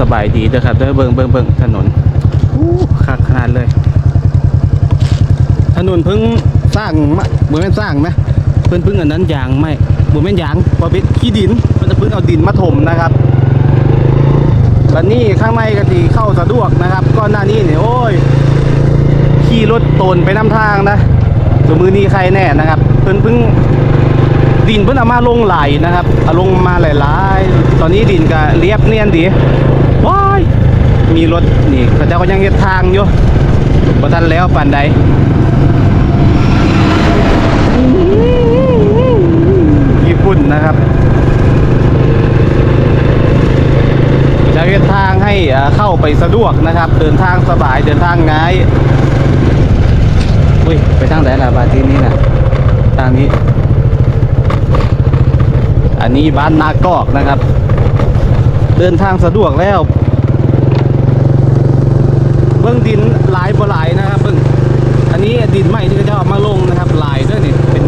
สบายดีเด้อครับเด้อเบิ่งเบิ่งเบิ่งถนนคักขนาดเลย ถนนเพิ่งสร้างมาบ่แม่นสร้างนะเพิ่นเพิ่งอันนั้นยางไม่บ่แม่นยางบ่เป็นขี้ดินเพิ่นจะเพิ่งเอาดินมาถมนะครับบัดนี้ข้างในก็สิเข้าสะดวกนะครับก่อนหน้านี้เนี่ยโอ้ยขี่รถตนไปนำทางนะสมือนี้ใครแน่นะครับ เพิ่นเพิ่งดินเพิ่นเอามาลงไหลนะครับเอาลงมาหลายๆ ตอนนี้ดินก็เรียบเนียนดี มีรถนี่เขาเจ้าก็ยังเฮ็ดทางอยู่บ่ทันแล้วปานใดญี่ปุ่นนะครับจะเฮ็ดทางให้อ่าเข้าไปสะดวกนะครับ เดินทางสบายเดินทางง่ายอุ้ยไปทางไหนล่ะบาที่นี้น่ะทางนี้ อันนี้บ้านนากอกนะครับ เดินทางสะดวกแล้ว เบื้องดินหลายบ่หลายนะครับเบื้องอันนี้ดินใหม่ที่เขาจะเอามาลงนะครับหลายด้วยนี่เป็น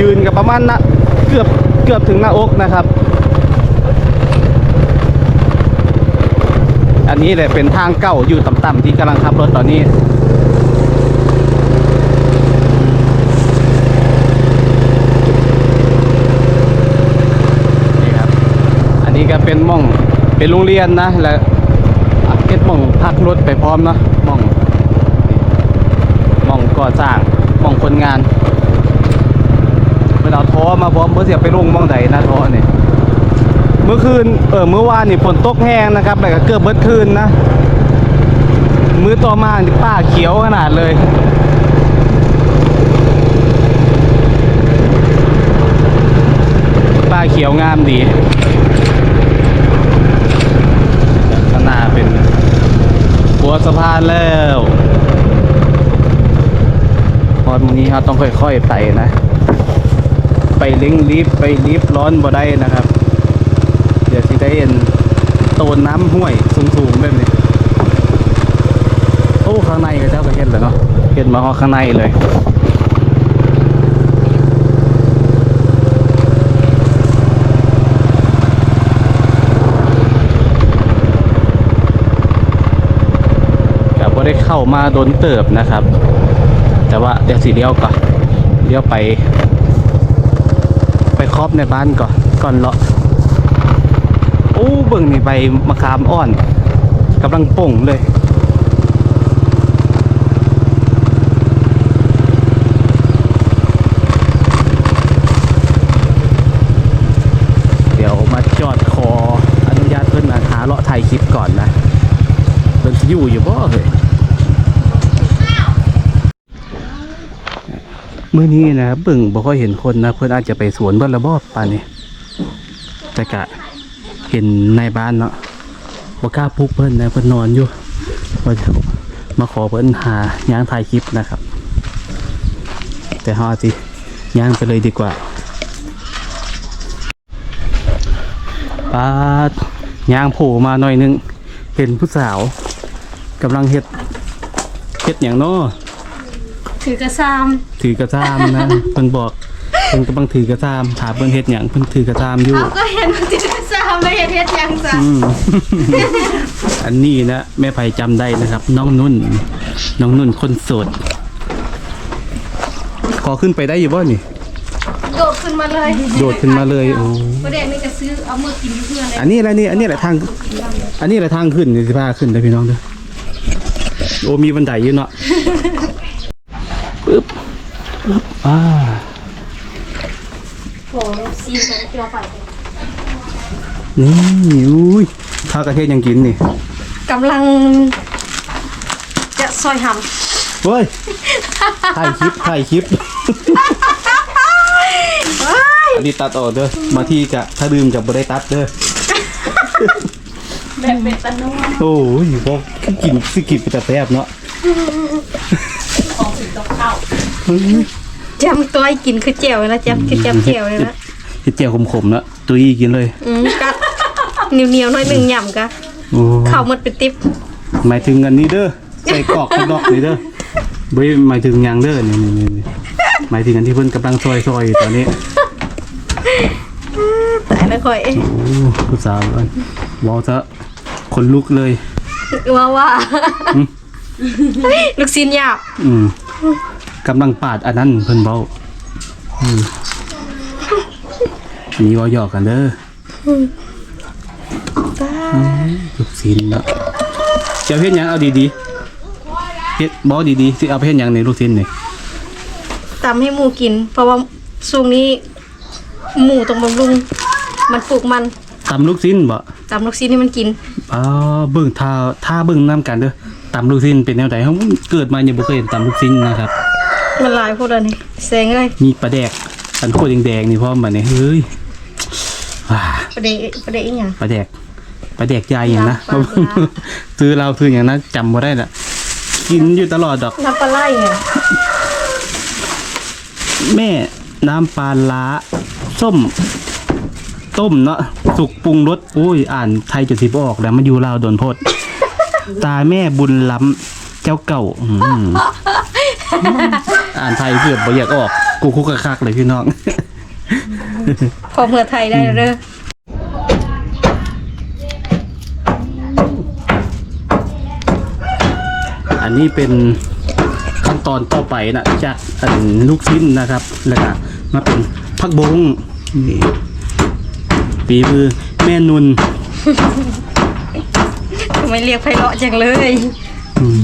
ยืนกับประมาณนะเกือบเกือบถึงหน้าอกนะครับ อันนี้เลยเป็นทางเก่าอยู่ต่ำๆที่กำลังขับรถตอนนี้นี่ครับอันนี้ก็เป็นม่องเป็นโรงเรียนนะแล้ว เก็ดหม่องพักรถไปพร้อมเนาะหม่องหม่องก่อสร้างหม่องคนงานเมื่อเอาท้อมาพร้อมเพื่อเสียไปลงหม่องใดนะท้อเนี่ยเมื่อคืนเออเมื่อวานนี่ฝนตกแห้งนะครับแล้วก็เกือบเบิดคืนนะมื้อต่อมานี่ป้าเขียวขนาดเลยป้าเขียวงามดีข้างหน้าเป็นหัว สะพานแล้วพอดนี้เราต้องค่อยๆไปนะ ไปเลิงลิฟต์ไปลิฟต์ร้อนบ่ได้นะครับ เดี๋ยวสิได้เห็นโตนน้ำห้วยสูงๆแบบนี้โอ้ข้างในก็เจ้าก็เห็นเลยเนาะเห็นมาข้างในเลย กับว่า ได้เข้ามาโดนเติบนะครับ แต่ว่าเดี๋ยวสีเดียวก่อนเดี๋ยวไป ไปครอบในบ้านก่อนก่อนเลาะโอ้เบิ่งนี่ใบมะขามอ่อนกำลังป่งเลยเดี๋ยวมาจอดคออนุญาตเพิ่นมาหาเลาะถ่ายคลิปก่อนนะเพิ่นอยู่อยู่บ่เฮ้ย มื้อนี้นะครับิ่งบ่ค่อยเห็นคนนะเพิ่อนอาจจะไปสวนเบิ่นละบ่ป่านนี้แต่กะเห็นในบ้านเนาะบ่กล้าปลุกเพิ่อนนะเพิ่อนนอนอยู่ว่าจะมาขอเพิ่อนหาย่างถ่ายคลิปนะครับ แต่ฮาสิย่างไปเลยดีกว่าปาดย่างโผล่มาหน่อยนึง เห็นผู้สาวกำลังเฮ็ดเฮ็ดอย่างน้อ ถือกระซามถือกระซามนะเพิ่นบอกเพิ่นกำลังถือกระซามถามเพิ่นเฮ็ดหยังเพิ่นถือกระซามอยู่เขาก็เห็นว่าถือกระซามไม่เห็นเฮ็ดหยังจ้ะอืม อันนี้นะแม่ไผจำได้นะครับ น้องนุ่น น้องนุ่นคนโสดขอขึ้นไปได้อยู่บ่นี่ โดดขึ้นมาเลยโดดขึ้นมาเลยโอ้ ประเด็นนี่ก็ซื้อเอามือกินอยู่เพื่อนเลยอันนี้อะไรนี่อันนี้แหละทาง อันนี้แหละทางขึ้นนี่สิพาขึ้นเด้อพี่น้องเด้อโอ้มีบันไดอยู่เนาะปึ๊บปึ๊บ อ่าโอ้ซีนกันเกี่ยวไปนี่อุ้ยข้าวกระเทศยังกินนี่กำลัง จะซอยหเฮ้ยถ่ายคลิปถ่ายคลิปอันนี้ตัดออกเด้อ มาที่กะถ้าดื่มกับบได้ตัดเด้อำแบบเป็นตะนุ่มโอ้ยพวกกินสิกินไปแต่แซ่บเนาะแจมตัวให้กินคือเจียวเลยนะแจมคือแจมเจียวเลยนะเฮ็ดเจียวขมๆเนาะตุยกินเลยอืมก็เหนียวเหนียวๆหน่อยหนึ่งหย่ำกะโอ้ข้าวหมดเป็นติ๊บหมายถึงอันนี้เด้อใส่กรอกข้างนอกนี่เด้อบ่ได้หมายถึงหยังเด้อนี่นี่นี่หมายถึงอันที่เพิ่นกำลังซอยๆอยู่ตอนนี้แต่ละข่อยโอ้ผู้สาวเอิ้นเว้าซะคนลุกเลยว่าว่าอืมลูกศิษย์หยาบอืม กำลังปาดอันนั้นเพิ่นเว้าอืมนี่เว่าหยอกกันเด้อป้าลูกศิลเนาะจะเอาเฮ็ดหยังเอาดีๆเฮ็ดบ่ดีๆสิเอาไปเฮ็ดหยังในลูกศิลนี่ตำให้หมูกิน เพราะว่าช่วงนี้หมูต้องบำรุง มันปลูกมันตำลูกศิลบ่ตำลูกศิษย์ให้มันกิน อ๋อเบิ่งท่าท่าเบิ่งนํกันเด้อตำลูกศิลเป็นแนวใดเฮาเกิดมายังบ่เคยเห็นตำลูกศิลนะครับ มันหลายพวกเรานี่แซงเลยมีปลาแดกอันโคตรแดงๆนี่พร้อมบัดนี้เฮ้ยว้าประเดะประเดะอีหยัง ปลาแดกปลาแดกยายอย่างนะปลาปลาซื้อเราซื้ออย่างนั้นจำบ่ได้ละกินอยู่ตลอดดอก น้ำปลาไหลเนี่ยแม่น้ำปลาล้าส้ม ต้มเนาะสุกปรุงรสอุ้ย อ่านไทยจะสิบออกแล้วมันอยู่ลาวโดนโพด ตาแม่บุญล้ำเจ้าเก่าอืม อ่านไทยเพื่อบ่อยากออก กูคุกคักๆเลยพี่น้อง พอเมื่อไทยได้แล้วเด้ออันนี้เป็นขั้นตอนต่อไปนะจากอันลูกชิ้นนะครับ แล้วก็มาเป็นผักบงนี่ปีมือแม่นุนทำไมเรียกไพเราะจังเลย อืม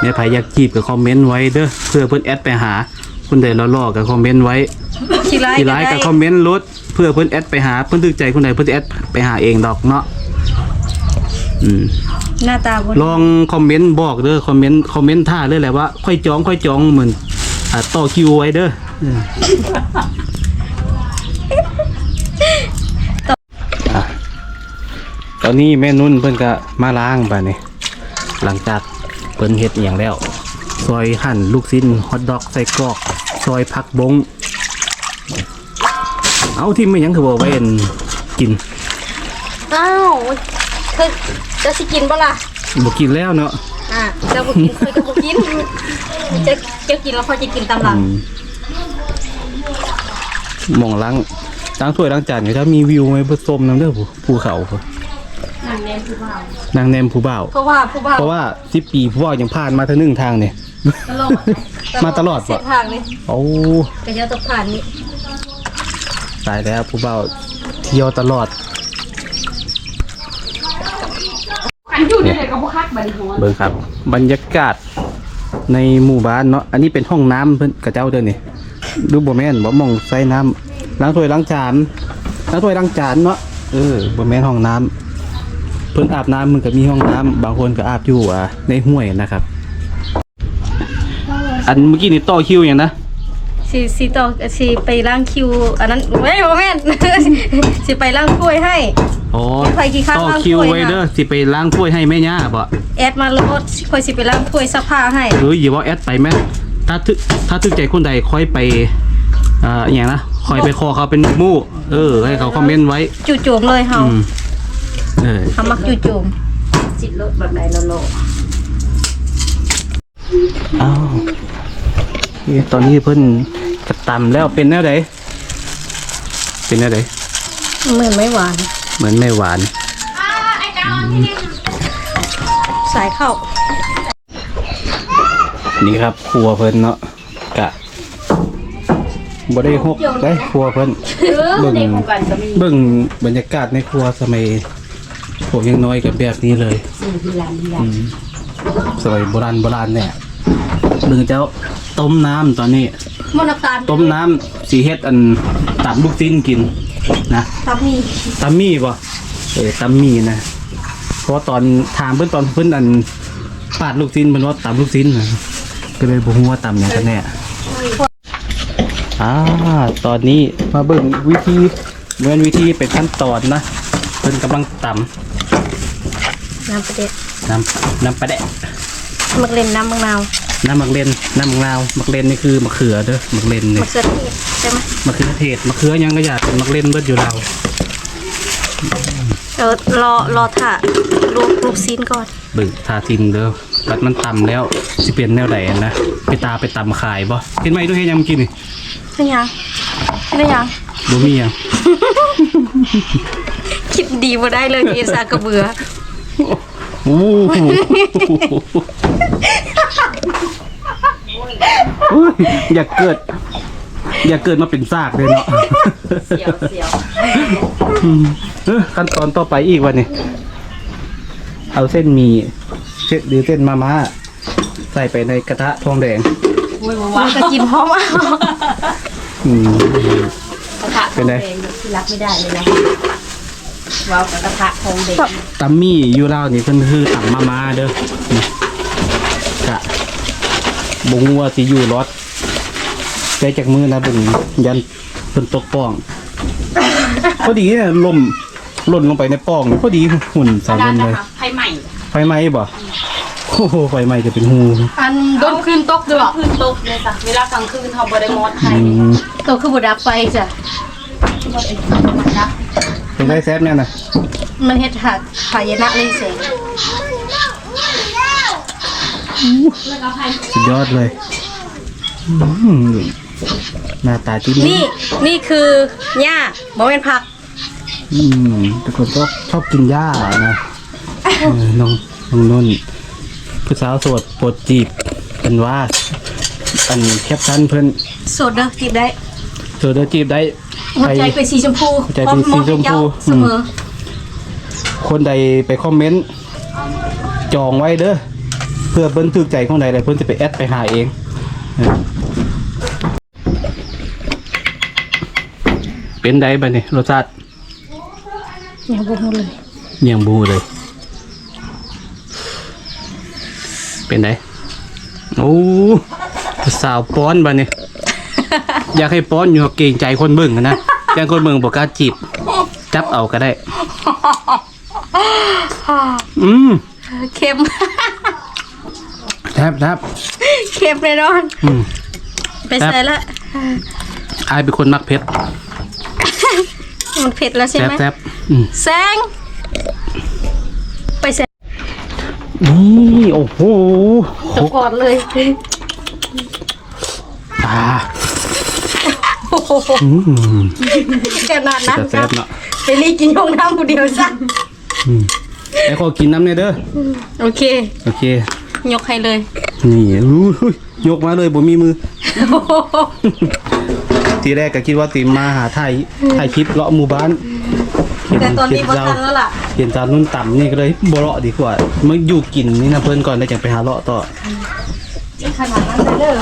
เนี่ยใครอยากจีบก็คอมเมนต์ไว้เด้อเพื่อเพิ่นแอดไปหาคุณใดล่อๆก็คอมเมนต์ไว้ขี้ร้ายที่ก็ร้ายได้ก็คอมเมนต์ลดเพื่อเพิ่นแอดไปหาเพิ่นตึกใจคุณใดเพิ่นจะแอดไปหาเองดอกเนาะอืมหน้าตาบนลองคอมเมนต์บอกเด้อคอมเมนต์คอมเมนต์ท่าเลยแหละว่า ค่อยจองค่อยจองเหมือนอ่าต่อคิวไว้เด้อเอออะตอนนี้แม่นุ่นเพิ่นก็มาล้างไปนี่หลังจาก เพิ่นเฮ็ดอหย่างแล้ว ซอยหั่นลูกชิ้นฮอทดอกใส่กรอก ซอยผักบง เอาที่ไม่ยังคือบอกไว้เอ็นกินอ้าวเธอจะสิกินปะล่ะบ่กินแล้วเนาะอะเจะบุกินเคยก็บุกินจะจะกินแล้วเขาจะกินตามหลังอืมหมองล้างล้างถ้วยล้างจานก็ถ้ามีวิวไหมผสมน้ำเด้อผู้ภูเขาพุ่ นนั่นแน่ผู้บ่าวนางแนมผู้บ่าว เพราะว่าผู้บ่าวเพราะว่าสิบปีผู้บ่าวยังผ่านมาเท่านึงทางเนี่ย ตลอดมาตลอดเส้ปะนทางเลยโอ้ก็จะต้องผ่านนี้ตายแล้วผู้บ่าวเที่ยวตลอด อันอยู่ในกับพวกคักบัดนี้หัวเบิ่งครับ บรรยากาศในหมู่บ้านเนาะอันนี้เป็นห้องน้ำเพิ่นกระเจ้าเด้อนี่ดูบ่แม่นบ่มองใส่น้ำล้างถ้วยล้างจานล้างถ้วยล้างจานเนาะเออบ่แม่นห้องน้ำ เพิ่นอาบน้ำมันก็มีห้องน้ำบางคนก็อาบอยู่อ่าในห้วยนะครับ อันเมื่อกี้นี่ต่อคิวอย่างนะสิสิต่อสิไปล้างคิว อันนั้นไม่โมแม่นสิไปล้างถ้วยให้อ๋อใครกี่ครั้งต่อล้างคิวถ้วยไว้นะเด้อสิไปล้างถ้วยให้แม่ย่าบ่แอดมาโลดคอยสิไปล้างถ้วยซักผ้าให้เฮ้ยอย่าว่าแอดไปแม่ถ้าทึถ้าทึกใจคนใดค่อยไปอ่าอหย่างนะค่อยไปคอเขาเป็นหมู่เออ ให้เขาคอมเมนต์ไว้จู่โจมเลยเฮาอืม เออเฮามักจู่โจมจิตรถแบบไหนโลโลอ้าวนี่ตอนนี้เพิ่นกระตำแล้วเป็นแนวใดเป็นแนวใดเหมือนไม่หวาน เหมือนแม่หวานสายเข้า นี่ครับครัวเพิ่นเนาะกะบ่ได้หกได้ครัวเพิ่นเบิ่งในโครงการก็มีเบิ่งบรรยากาศในครัวสมัย ผมยังน้อยกับแบบนี้เลยสิ่งที่ร้านที่ร้าอืนมสมัยโบราณโบราณเนี่ยเบิ่งเจ้าต้มน้ำตอนนี้ มอน้ำตาลต้มน้ำสีเฮ็ดอันตับลูกชิ้นกินนะทับมีตัมมี่ป่ะเออตัมมี่นะเพราะว่าตอนถามเพิ่นตอนเพิ่นอันปาดลูกชิ้นเพิ่นว่าตับลูกชิ้นนะก็เลยบ่ฮู้ว่าตำหยังกันแน่ อ่าตอนนี้มาเบิ่งวิธีเมื่อนวิธีเป็นขั้นตอนนะเพิ่นกำลังตำ น้ำประเด็ดน้ำน้ำปลาแดะมักเล่นน้ำมะนาวน้ำมักเลนน้ำมักนาวมักเลนนี่คือมะเขือเด้อมักเลนนี่มะเขือเทศใช่ไหมมะเขือเทศมะเขือหยังก็อยากเป็นมักเลนเบิดอยู่เราเออรอรอถ่าลูกลูกซีนก่อนเบึกทาทิมเด้อปัดมันต่ำแล้วสิเป็นแนวไหนนะไปตาไปตำขายบ่เห็นไหมด้วยเฮ็ดหยังกินนี่เป็นยังอได้ยังบ่มีหยังคิดดีบ่ได้เลยเอซากระเบือ โอ้โหโอ้ยอย่าเกิด อย่าเกิดมาเป็นซากเลยเนาะเสียวเสียวอืมเอ้อขั้นตอนต่อไปอีกวันนี้ เอาเส้นหมีเส้นหรือเส้นมาม่าใส่ไปในกระทะทองแดง โอ้ยว้ามันก็กินพร้อมอะอืม กระทะทองแดงที่รับไม่ได้เลยนะ ว้าวกระทะทองแดงตัมมี่อยู่ลาวนี่เพิ่นคือตัมมาม่าเด้อนี่กะบงว่าสิอยู่รอดได้จากมือนะบุงยันเพิ่นตกป้องพอดีเนี่ยลมหล่นลงไปในป้องนี่พอดีหุ่นสาวด้านเพิ่นเลยนะคะไฟใหม่ไฟไหม้บ่โอ้โหไฟไหม้จะเป็นหูอันโดนคืนตกด้วยคืนตกเลยจ้ะเวลากลางคืนเขาบริมอดไทอืยมตัวคือบ่ดับไฟจ้ะ เป็นได้แซฟเนี่ยนะมันเฮ็ดหักหายนะเลยแสงสุดยอดเลยอืมหน้าตาที่นี่นี่คือหญ้าบ่แม่นผัก อืมแต่คนก็ชอบกินหญ้านะเออน้องน้องนุ่นผู้สาวโสดโปรดจีบกันว่าอันแคปชั่นเพิ่นสดเด้อจิบได้เธอเดอจีบได้ หัวใจเป็นสีชมพูหัวใจเป็นสีชมพูเสมอ คนใดไปคอมเมนต์จองไว้เด้อเพื่อเพิ่นถูกใจของใดใดเพิ่นจะไปแอดไปหาเองเออเป็นไดบัดนี้รสชาติอย่างบ่ฮู้เลยเนียงบูเลย เป็นไดโอ้สาวป้อนบัดนี้ อยากให้ป้อนอยู่เกรงใจคนเบิ่งอะนะอย่างคนเบิ่งบอกกล้าจีบ จับเอาก็ได้ อืมเค็มแทบแทบเค็มแน่นอนอืมไปใส่ละอายเป็นคนมักเผ็ด มันเผ็ดแล้วใช่แทบไหมแทบอืมแซง ไปใส่นี่โอ้โหตะกอดเลย อ่าโอ้โหอืม ขนาดนั้นจะแซ่จ้ะบเนาะไปรีกินยงน้ำผู้เดียวซะอืมไอ้ขอกินน้ำเนี่ยเด้อ โอเค โอเค ยกให้เลย นี่อู้หูยยกมาเลยบ่มีมือ ทีแรกก็คิดว่าติมมาหาถ่ายถ่ายคลิปเลาะหมู่บ้านเห็แต่ตอนนี้บ่เห็ทันแล้วล่ะเห็นจานนุ่นต่ำนี่ก็เลยบ่เลาะดีกว่ามาอยู่กินนี่นะเพิ่นก่อนแล้วจังไปหาเลาะต่อขนาดนั้นเลยเด้อ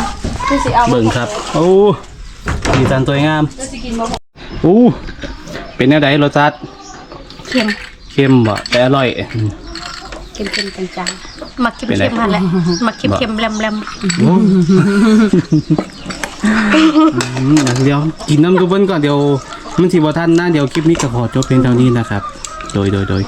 คือสิเอาเบิ่งครับ โอ้ สีสันสวยงามแล้วจะกินบ่อู้เป็นแนวใดรสชาติเค็มเค็มบ่แต่อร่อยเค็มเค็มๆจางมักเค็มเป็นไรเค็มหันแหละมักเค็มเค็มแลมแลมอืมเดี๋ยวกินน้ำดูเพิ่นก่อนเดี๋ยวมันสิบ่ทันนะเดี๋ยวคลิปนี้ก็ขอจบเพียงเท่านี้นะครับ โดยโดยโดย